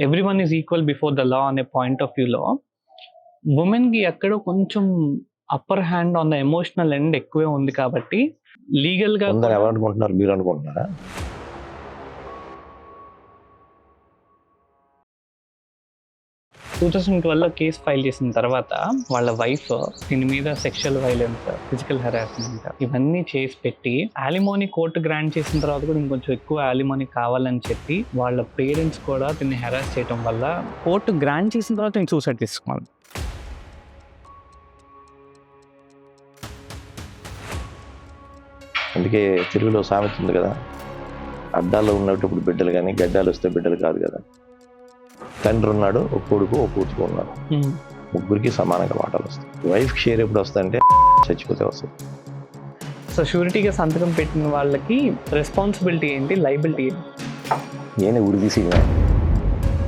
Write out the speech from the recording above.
Everyone is equal before the law అనే point of వ్యూలో ఉమెన్కి ఎక్కడో కొంచెం upper hand on the emotional end ఎక్కువే ఉంది కాబట్టి లీగల్గా అనుకుంటున్నారు? మీరు అనుకుంటున్నారా? టూ థౌసండ్ ట్వెల్వ్లో కేసు ఫైల్ చేసిన తర్వాత వాళ్ళ వైఫ్ దీని మీద సెక్షువల్ వైలెన్స్ ఫిజికల్ హెరాస్మెంట్ ఇవన్నీ చేసి పెట్టి ఆలిమోని కోర్టు గ్రాంట్ చేసిన తర్వాత కూడా ఇంకొంచెం ఎక్కువ ఆలిమోని కావాలని చెప్పి వాళ్ళ పేరెంట్స్ కూడా దీన్ని హెరాస్ చేయడం వల్ల కోర్టు గ్రాంట్ చేసిన తర్వాత నేను సూసైడ్ తీసుకోవాలి అందుకే తెలుగులో సామెత ఉంది కదా అడ్డాల్లో ఉన్నప్పుడు బిడ్డలు కానీ గడ్డాలు వస్తే బిడ్డలు కాదు కదా. తండ్రి ఉన్నాడు ఒక కొడుకు ఒక కూతురు ఉన్నాడు ముగ్గురికి సమానంగా మాటలు వస్తాయి. వైఫ్ షేర్ ఎప్పుడు వస్తుందంటే చచ్చిపోతే వస్తుంది సో షూరిటీగా సంతకం పెట్టిన వాళ్ళకి రెస్పాన్సిబిలిటీ ఏంటి? లైబిలిటీ ఏంటి? నేనే ఉరి తీసి